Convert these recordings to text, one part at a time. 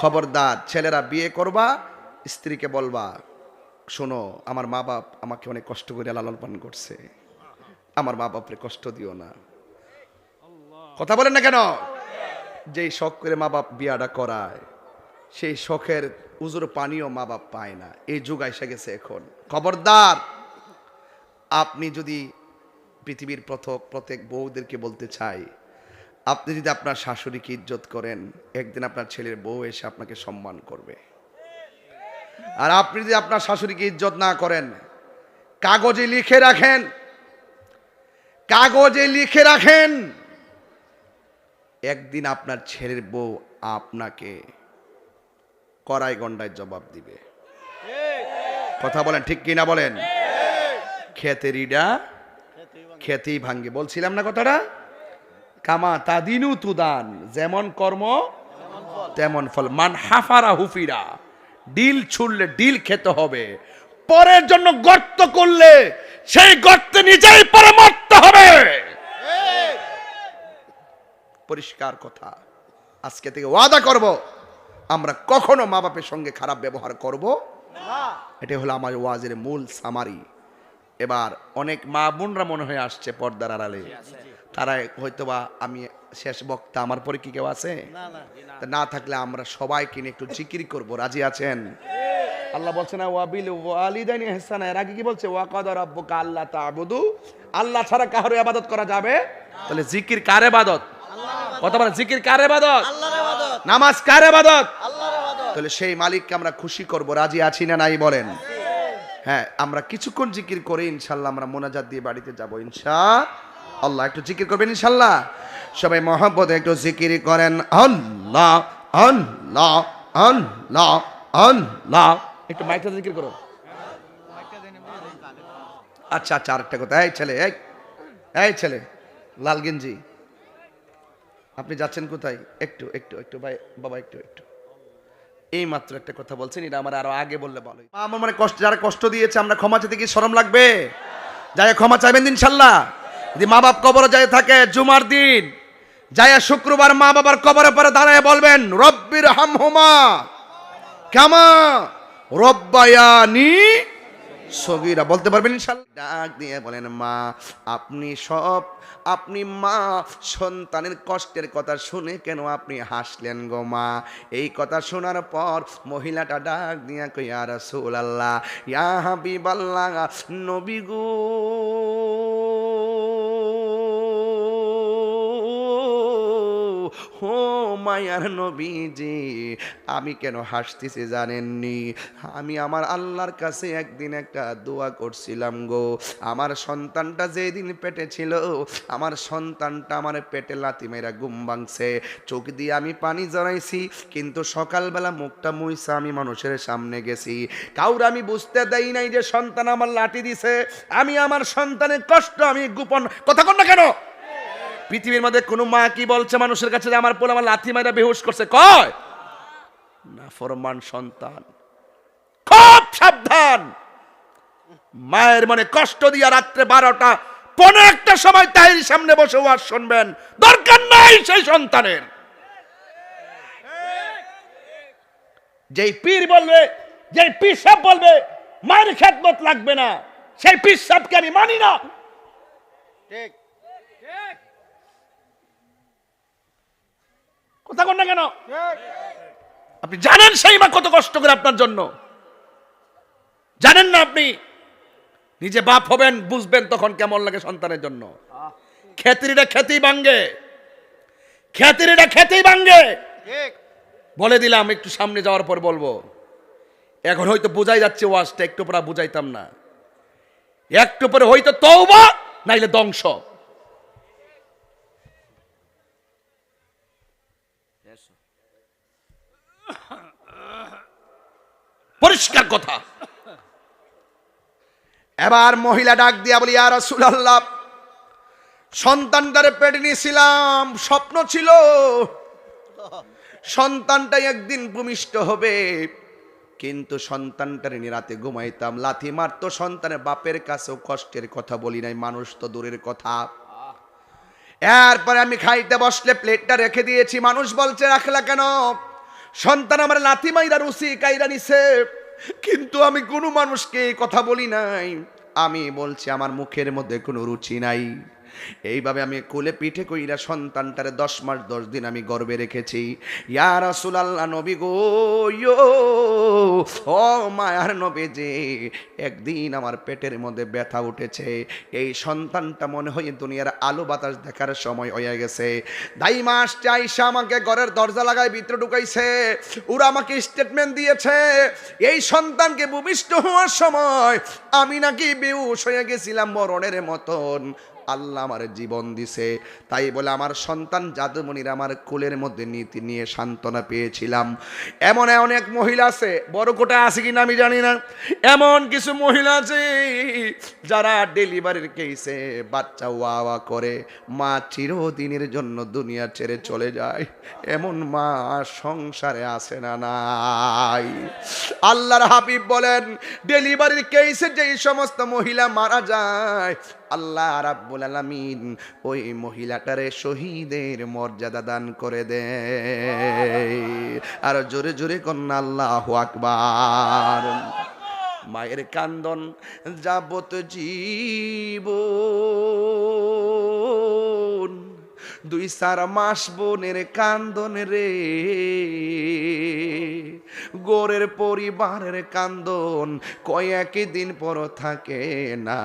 খবরদার, ছেলেরা বিয়ে করবা, স্ত্রীকে বলবা, শোনো, আমার মা বাপ আমাকে অনেক কষ্ট করে লালন পালন করছে। আমার মা বাপরে কষ্ট দিও না। কথা বলেন না কেন? যেই শখ করে মা বাপ বিয়াটা করায়, সেই শখের উজুর পানিও মা বাপ পায় না। এই যুগ এসে গেছে এখন। খবরদার, আপনি যদি পৃথিবীর প্রথম প্রত্যেক বউদেরকে বলতে চাই আপনি যদি আপনার শাশুড়িকে ইজ্জত করেন, একদিন আপনার ছেলের বউ এসে আপনাকে সম্মান করবে। আর আপনি যদি আপনার শাশুড়িকে ইজ্জত না করেন, কাগজে লিখে রাখেন, কাগজে লিখে রাখেন, একদিন আপনার ছেলের বউ আপনাকে কড়াই গন্ডায় জবাব দিবে। কথা বলেন, ঠিক কিনা বলেন? খেতেরিডা, খেতেই ভাঙ্গে। বলছিলাম না কথাটা? কামা তাদিনু তুদান, যেমন কর্ম, তেমন ফল। মান হাফারা হুফিরা, ডিল ছুড়লে ডিল খেতে হবে। পরের জন্য গর্ত করলে সেই গর্তে নিজেই পরে মরতে হবে। পরিষ্কার কথা, আজকে থেকে ওয়াদা করব, আমরা কখনো মা বাপের সঙ্গে খারাপ ব্যবহার করব। এটা হলো আমার ওয়াজের মূল সামারি এবার অনেক মা বোনরা মনে হয়ে আসছে পর্দার আড়ালে। তারা হয়তোবা আমি শেষ বক্তা। আমার পরে কি কেউ আছে? না থাকলে আমরা সবাই কিনে একটু জিকির করব। রাজি আছেন? আল্লাহ বলছে না ওয়াবিল ওয়ালিদাইনি ইহসানা। এর আগে কি বলছে? ওয়াকাদা রাব্বুকা আল্লাহ তা'বুদু। আল্লাহ ছাড়া কারও ইবাদত করা যাবে? তাহলে জিকির কার ইবাদত? কথা বলেন জিকির কার ইবাদত? নামাজ কার ইবাদত? তাহলে সেই মালিককে আমরা খুশি করব। রাজি আছি না নাই বলেন? হ্যাঁ আমরা কিছুক্ষণ জিকির করে ইনশাল্লাহ আমরা মোনাজাত দিয়ে বাড়িতে যাব। ইনশা আল্লাহ একটু জিকির করবেন ইনশাল্লাহ। সবাই মহব্বত একটু জিকির করেন। আল্লাহ আল্লাহ আল্লাহ আল্লাহ। একটু মাইকটা জিকির করো। আচ্ছা আচ্ছা আরেকটা কথা। এই ছেলে, এই এই ছেলে, লাল গেঞ্জি। আপনি যাচ্ছেন কোথায়? একটু একটু একটু, ভাই, বাবা, একটু একটু। এই মাত্র একটা কথা বলছেন, এটা আমার আরও আগে বললে হতো। আমার মানে কষ্ট, যারা কষ্ট দিয়েছে, আমরা ক্ষমা চাইতে কি শরম লাগবে? যাই ক্ষমা চাইবেন ইনশাল্লাহ। যদি মা বাপ কবরে যায় থাকে জুমার দিন, যায় শুক্রবার মা বাবার কবরে পরে দাঁড়ায় বলবেন রব্বির হামহুমা কামা রব্বায়ানি সগিরা। বলতে পারবেন ডাক দিয়ে বলেন, মা, আপনি সব, আপনি মা, সন্তানের কষ্টের কথা শুনে কেন আপনি হাসলেন গো মা? এই কথা শোনার পর মহিলাটা ডাক দিয়া কইয়া রাসূল আল্লাহ ইয়া হাবিবাল্লাহ, নবী গো। ও মায়ার নবীজি, আমি কেন হাসতেছি জানেননি? আমি আমার আল্লাহর কাছে একদিন একটা দোয়া করছিলাম গো। আমার সন্তানটা যেদিন পেটে ছিল, আমার সন্তানটা আমার পেটে লাতি মেরা ঘুম ভাঙছে। চোখ দিয়ে আমি পানি জড়াইছি, কিন্তু সকালবেলা মুখটা মুইসা আমি মানুষের সামনে গেছি। কাউর আমি বুঝতে দেই নাই যে সন্তান আমার লাঠি দিছে। আমি আমার সন্তানের কষ্ট আমি গোপন কথা কন না কেন? পৃথিবীর মধ্যে কোনো মা কি বলছে মানুষের কাছে যে আমার পোলা আমার লাথি মাইরা বেহুশ করছে? কয়? না ফরমান সন্তান। খুব সাবধান। মায়ের মনে কষ্ট দিয়া রাত্রে বারোটা পনেরো একটা সময় তাহির সামনে বসে ওয়াজ শুনবেন। দরকার নাই সেই সন্তানের। যেই পীর বলবে, যেই পীর বলবে, মায়ের খেদমত লাগবে না। সেই পীর আমি মানি না। ঠিক। কথা কন না কেন? আপনি জানেন সেই মা কত কষ্ট করে আপনার জন্য। জানেন না আপনি? নিজে বাপ হবেন বুঝবেন তখন কেমন লাগে সন্তানের জন্য। খেতিরিটা খেতেই ভাঙ্গে খেতিরিটা খেতেই ভাঙ্গে ঠিক। বলে দিলাম একটু সামনে যাওয়ার পর বলব। এখন হয়তো বোঝাই যাচ্ছে ওয়াজটা একটু পরে বুঝাইতাম না। একটু পরে হয়তো তৌবা নাইলে ধ্বংস। পরিষ্কার কথা। এবার মহিলা ডাক দিয়া বলি আর রাসূলুল্লাহ, সন্তানটারে পেটে নিয়েছিলাম, স্বপ্ন ছিল। সন্তানটাই একদিন ভূমিষ্ঠ হবে, কিন্তু সন্তানটারে নিয়ে রাতে ঘুমাইতাম। লাথি মারতো সন্তানের বাপের কাছেও কষ্টের কথা বলি নাই, মানুষ তো দূরের কথা। এরপরে আমি খাইতে বসলে প্লেটটা রেখে দিয়েছি, মানুষ বলছে, রাখলা কেন? সন্তান আমার লাথি মাইরা রুসি কাইরা নিছে। কিন্তু আমি কোনো মানুষকে কথা বলি নাই। আমি বলছি, আমার মুখের মধ্যে কোনো রুচি নাই। এইভাবে আমি কোলে পিঠে কইরা সন্তানটারে দশ মাস, দশ দিন আমি গর্বে রেখেছি। ইয়া রাসূলুল্লাহ নবী গো ও মায়ার নবী যে একদিন আমার পেটের মধ্যে ব্যথা উঠেছে। এই সন্তানটা মনে হয় দুনিয়ার আলো বাতাস দেখার সময় হয়ে গেছে। দাই মাস চাইসা আমাকে ঘরের দরজা লাগায় ভিতরে ঢুকাইছে। ওরা আমাকে স্টেটমেন্ট দিয়েছে, এই সন্তানকে ভূমিষ্ঠ হওয়ার সময় আমি নাকি বেউস হয়ে গেছিলাম মরণের মতন। আল্লাহ আমার জীবন দিছে। তাই বলে আমার সন্তান জাদুমণির আমার কোলের মধ্যে নীতি নিয়ে সান্ত্বনা পেয়েছিলাম। এমন অনেক মহিলা আছে, বড় কোটা আছে কিনা আমি জানি না। এমন কিছু মহিলা আছে যারা ডেলিভারির কেসে বাচ্চা ওয়া করে। মা চিরদিনের জন্য দুনিয়া ছেড়ে চলে যায়। এমন মা সংসারে আসে না নাই। আল্লাহর হাবিব বলেন, ডেলিভারির কেসে যেই সমস্ত মহিলা মারা যায় আল্লাহ রাব্বুল আলামিন ওই মহিলাটারে শহীদের মর্যাদা দান করে দে। আর জোরে জোরে কন্যা আল্লাহ আকবার। মায়ের কান্দন যাবত জীব। দুই সার মাস বোনের কান্দন রে। গোরের পরিবারের কান্দন কয়েক দিন পর থাকে না।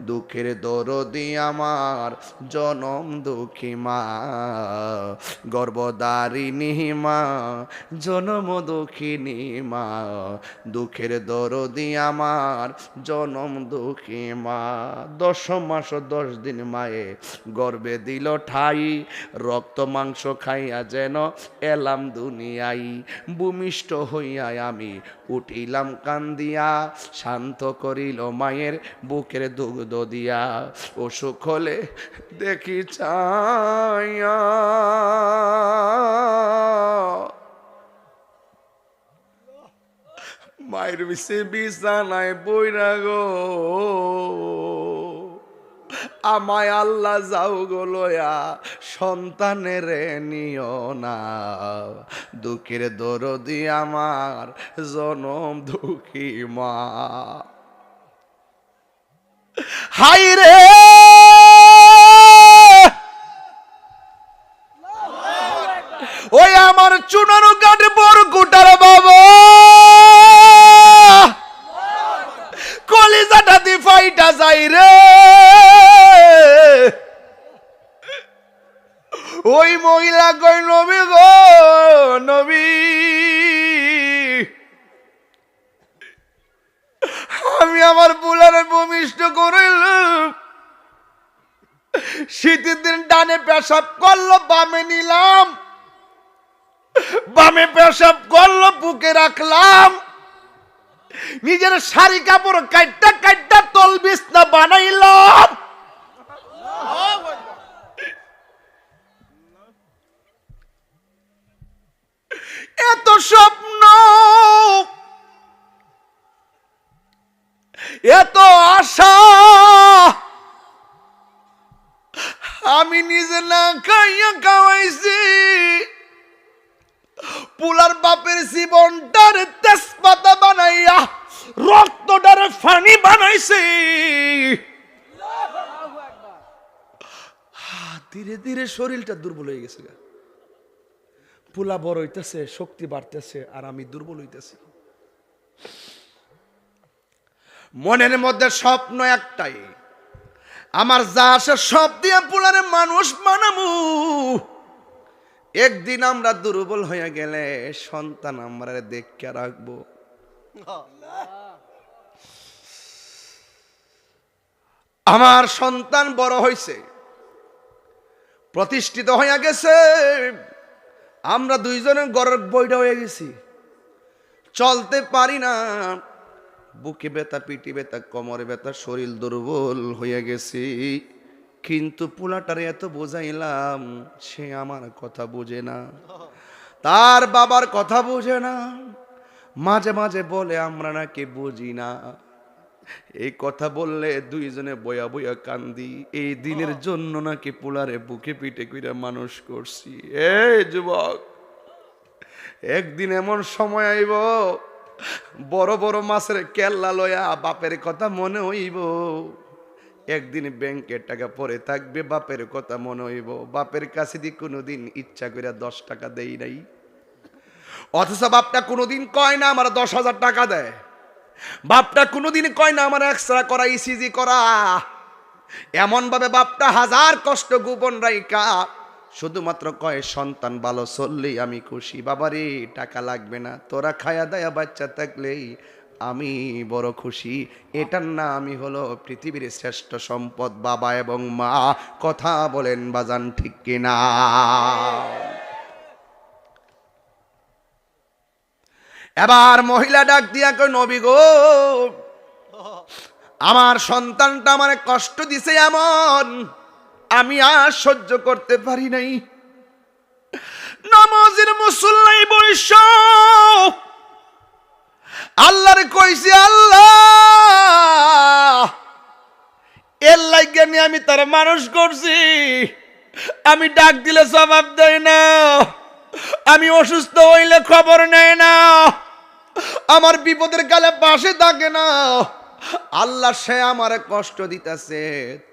দুঃখের দরদি আমার জনম দুঃখী মা। গর্ভদারিণী মা, জনম দুঃখিনী মা। দুঃখের দরদি আমার জনম দুঃখী মা। দশ মাস দশ দিন মায়ে গর্বে দিল ঠাই, রক্ত, মাংস খাইয়া যেন এলাম দুনিয়াই ভূমিষ্ঠ হইয়া আমি উঠিলাম কান্দিয়া, শান্ত করিল মায়ের বুকের দুগ্ধ দিয়া। অসুখ হলে দেখি চাইয়া মায়ের বিষে বিছানায় বইরা গো। আমায় আল্লাহ যাও গো লয়া, সন্তানের নিও না। দুঃখের দরদি আমার, জনম দুঃখী মা। হাই রে! ওই আমার চুনারু ওই মহিলা কই নবী গো, নবী। আমি আমার বুলারে ভূমিষ্ঠ করিলাম। শীতের দিন ডানে পেশাব করল, বামে নিলাম। বামে পেশাব করল, বুকে রাখলাম। নিজের শাড়ি কাপড় কাইটটা কাইটটা তল বিছনা বানাইলাম। এত স্বপ্ন। এত আশা। আমি নিজে না খাইয়া খাওয়াইছি। পুলার বাপের জীবনটার তেজপাতা বানাইয়া রক্তটার ফানি বানাইছে। ধীরে ধীরে শরীরটা দুর্বল হয়ে গেছে গা। পুলা বড় হইতেছে, শক্তি বাড়তেছে, আর আমি দুর্বল হইতেছি। মনের মধ্যে স্বপ্ন একটাই, আমার যা আসে সব দিয়ে পুলারে মানুষ বানামু। একদিন আমরা দুর্বল হয়ে গেলে সন্তান আমরা দেখে রাখব। আমার সন্তান বড় হয়েছে প্রতিষ্ঠিত হয়ে গেছে। আমরা দুইজনের গড়ের বইটা হয়ে গেছি। চলতে পারি না। বুকে ব্যথা পিটি ব্যথা, কোমরে ব্যথা, শরীর দুর্বল হয়ে গেছি। কিন্তু পোলাটারে এত বোঝাইলাম, সে আমার কথা বোঝে না। তার বাবার কথা বোঝে না। মাঝে মাঝে বলে, আমরা নাকি বুঝি না। এই কথা বললে দুইজনে বয়া বয়া কান্দি। এই দিনের জন্য নাকি পোলারে বুকে পিঠে কইরা মানুষ করছি। এই যুবক একদিন এমন সময় আইব বড় বড় মাছের কেল্লা লয়া বাপের কথা মনে হইব। একদিন ব্যাংকের টাকা পরে থাকবে বাপের কথা মনে হইব। বাপের কাছে দিয়ে কোনোদিন ইচ্ছা করে দশ টাকা দেই নাই। অথচ বাপটা কোনোদিন কয় না আমার দশ হাজার টাকা দেয়। বাপটা কোনোদিন কয় না, আমার এক্সরা করা ইসিজি করা। এমন ভাবে বাপটা হাজার কষ্ট গোপন রাইকা শুধুমাত্র কয়, সন্তান ভালো চললেই আমি খুশি। বাবারে, টাকা লাগবে না। তোরা খায়া দায়া বাচ্চা থাকলেই আমি বড় খুশি। এটার না আমি হলো পৃথিবীর শ্রেষ্ঠ সম্পদ, বাবা এবং মা। কথা বলেন বাজান ঠিক কিনা? এবার মহিলা ডাক দিয়া কই নবী গো, আমার সন্তানটা আমার কষ্ট দিছে এমন, আমি আর সহ্য করতে পারি নাই। নামাজের মুসল্লাই বৈশ আল্লাহরে কইছি, আল্লাহ, এর নিয়ে আমি তার মানুষ করছি। আমি ডাক দিলে জবাব দেয় না। আমি অসুস্থ হইলে খবর নেয় না। আমার বিপদের কালে পাশে থাকে না। আল্লাহ সে আমারে কষ্ট দিতেছে,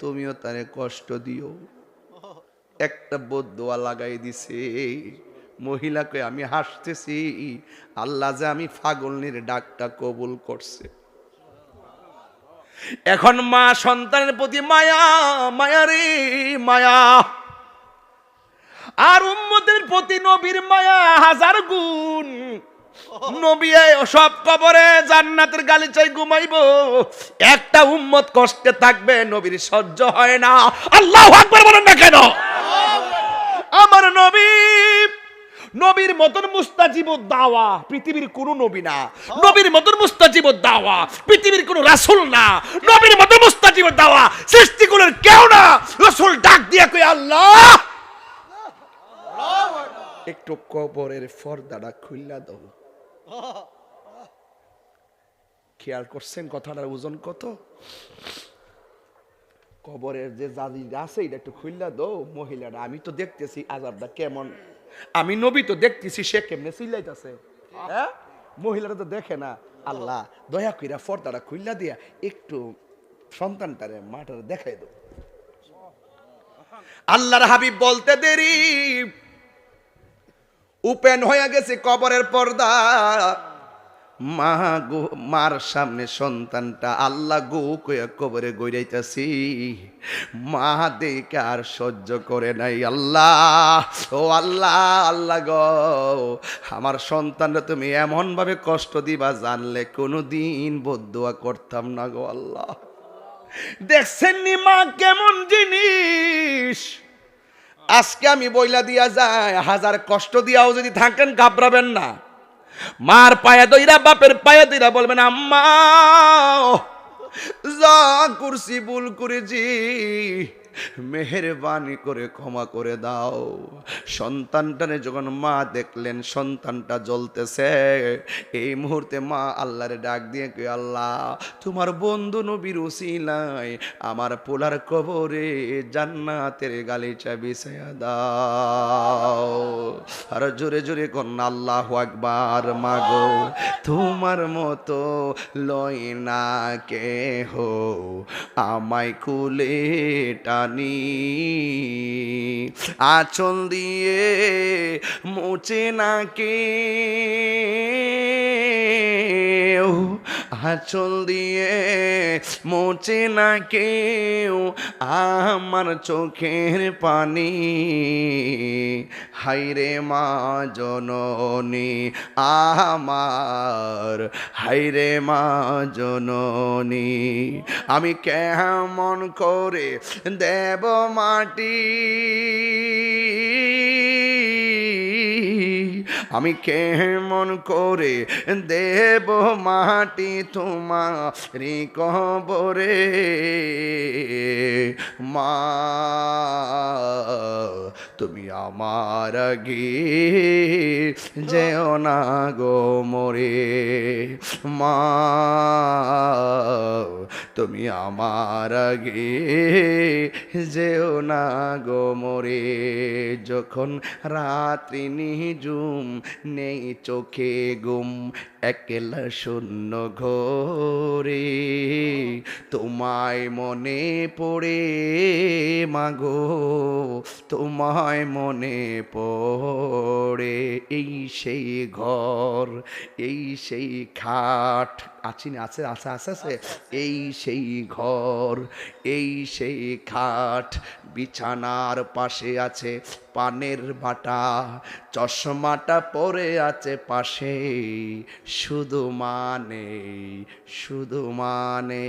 তুমিও তারে কষ্ট দিও। একটা বদুয়া লাগাই দিছে, মহিলাকে আমি হাসতেছি, আল্লাহ যে আমি ফাগলনির ডাকটা কবুল করছে। এখন মা সন্তানের প্রতি মায়া মায়া রে, মায়া। আর উম্মতের প্রতি নবীর মায়া হাজার গুণ। নবী সব কবরে জান্নাতের গালিচাই ঘুমাইবো। একটা উম্মত কষ্টে থাকবে, নবীর সহ্য হয় না। আল্লাহ বলেন না কেন? আমার নবী, নবীর মতন মুস্তাজিব দাওয়া পৃথিবীর কোন নবী না। নবীর মতন মুস্তাজিব দাওয়া পৃথিবীর কোন রাসূল না। নবীর মতন মুস্তাজিব দাওয়া সৃষ্টিকুলের কেউ না। রাসূল ডাক দিয়ে কই আল্লাহ! একটু কবরের ফর্দাটা খুললা দাও। খেয়াল করছেন কথাটার ওজন কত? কবরের যে জাজি আছে, এটা একটু খুললা দো মহিলাটা আমি তো দেখতেছি আজাবটা কেমন। আমি নবী তো দেখতেছি, সে কেমনে চিল্লাইতেছে? হ্যাঁ? মহিলাটা তো দেখে না। আল্লাহ, দয়া কইরা ফর্দাটা খুললা দিয়া একটু সন্তানটারে মাটারে দেখাই দো আল্লাহর হাবিব বলতে দেরি। উপেন হয়ে গেছে কবরের পর্দা। মা গো, মার সামনে সন্তানটা আল্লাহ গো কইয়া কবরে গইরাইতাছি। মা দেখে আর সহ্য করে নাই, আল্লাহ, ও আল্লাহ আল্লাহ গো, আমার সন্তানরা তুমি এমনভাবে কষ্ট দিবা জানলে কোনো দিন বদুয়া করতাম না গো আল্লাহ। দেখছেন নি মা কেমন জিনিস? আজকে আমি বইলা দিয়া যায় হাজার কষ্ট দিয়াও যদি থাকেন, ঘাবড়াবেন না। মার পায়া দইরা, বাপের পায়া দইরা বলবেন, আম্মা, যা কুরসি ভুল করেছি। মেহেরবানি করে ক্ষমা করে দাও। সন্তানটানে যখন মা দেখলেন, সন্তানটা জ্বলতেছে, এই মুহূর্তে মা আল্লাহরে ডাক দিয়ে কে আল্লাহ, তোমার বন্ধু নবীর উসিলাই আমার পোলার কবরে জান্নাতের গালিচা বিছায়া দাও। আর জোরে জোরে কন্যা আল্লাহ আকবার মাগো তোমার মতো লয় না কে হো আমায় কুলে টানি আচল দিয়ে মোচে না কে আচল দিয়ে মোচে না কেউ আমার চোখের পানি হাইরে মা জননী, আমার হাইরে মা জননী। আমি কেমন করে দেব মাটি? আমি কেমন করে দেব মাটি তোমারি কবরে? মা তুমি আমার আগে যেও না গো মরে, মা, তুমি আমার আগে যেও না গো মরে। যখন রাত্রি নিঝুম নেই চোখে গুম, একলা শূন্য ঘরে, তোমায় মনে পড়ে মাগো তোমায় মনে পড়ে। এই সেই ঘর এই সেই খাট। আছি না আছে? আছে আছে আছে। এই সেই ঘর এই সেই খাট। বিছানার পাশে আছে পানের বাটা, চশমাটা পরে আছে পাশে, শুধু মানে শুধু মানে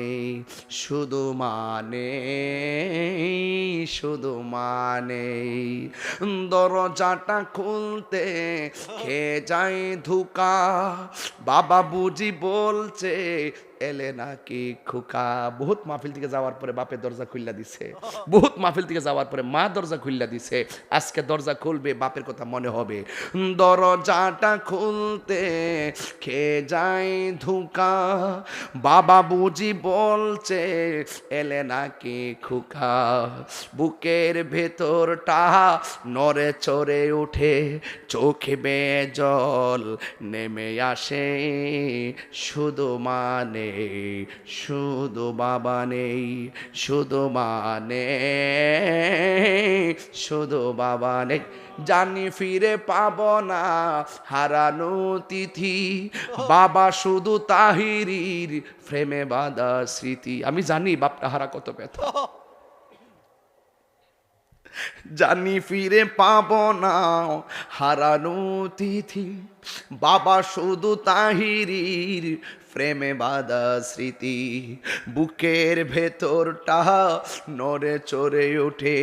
শুধু মানে শুধু মানে। দরজাটা খুলতে খেয়ে যায় ধুকা, বাবা বুঝি বলছে এলে নাকি খুকা? বহুত মাহফিল থেকে যাওয়ার পরে বাপে দরজা খুললা দিছে। বহুত মাহফিল থেকে যাওয়ার পরে মা দরজা খুললা দিছে। আজকে দরজা খুলবে, বাপের কথা মনে হবে। দরজাটা খুলতে খেয়ে যায় ধুকা? বাবা বুঝি বলছে, এলে নাকি খুকা? বুকের ভেতরটা নরে চড়ে উঠে, চোখে বে জল নেমে আসে। শুধু মানে শুধু বাবা নেই, শুধু মানে শুধু বাবা নেই। জানি ফিরে পাব না হারানো তিথি, বাবা শুধু তাহিরির ফ্রেমে বাঁধা স্মৃতি। আমি জানি বাপটা হারা কত ব্যথা। জানি ফিরে পাব না হারানো তিথি, বাবা শুধু তাহিরির প্রেমে বাধা স্মৃতি বুকের ভেতরটা নড়ে চড়ে ওঠে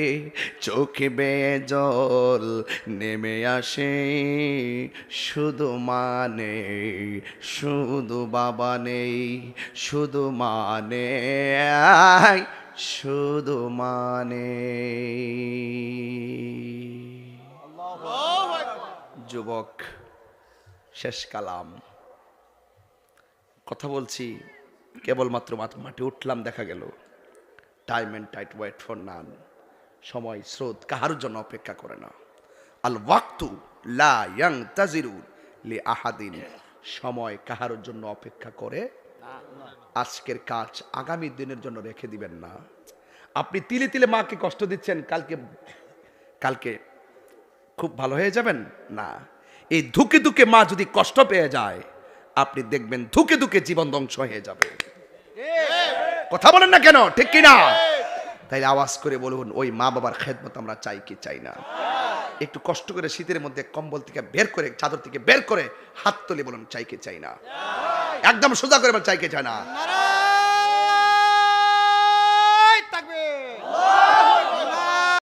চোখে বেয়ে জল নেমে আসে। শুধু মানে শুধু বাবা নেই শুধু মানে শুধু মানে যুবক শেষ কালাম। কথা বলছি, কেবলমাত্র মাত্র মাঠে উঠলাম, দেখা গেল। Time and tide wait for none সময়, স্রোত কাহার জন্য অপেক্ষা করে না। আল ওয়াক্তু লা ইয়াং তাজিরু লি আহাদিন। সময় কাহার জন্য অপেক্ষা করে, আজকের কাজ আগামী দিনের জন্য রেখে দিবেন না। আপনি তিলে তিলে মাকে কষ্ট দিচ্ছেন, কালকে কালকে খুব ভালো হয়ে যাবেন? না। এই ধুকে ধুকে মা যদি কষ্ট পেয়ে যায় আপনি দেখবেন ধুকে ধুকে জীবন ধ্বংস হয়ে যাবে। কথা বলেন না কেন? ঠিক কিনা? তাই আওয়াজ করে বলুন ওই মা বাবার খেদমত আমরা চাই কি চাই না? একটু কষ্ট করে শীতের মধ্যে কম্বল থেকে বের করে চাদর থেকে বের করে হাত তুলে বলুন চাই কি চাই না? একদম সোজা করে বলুন চাই কি চাই না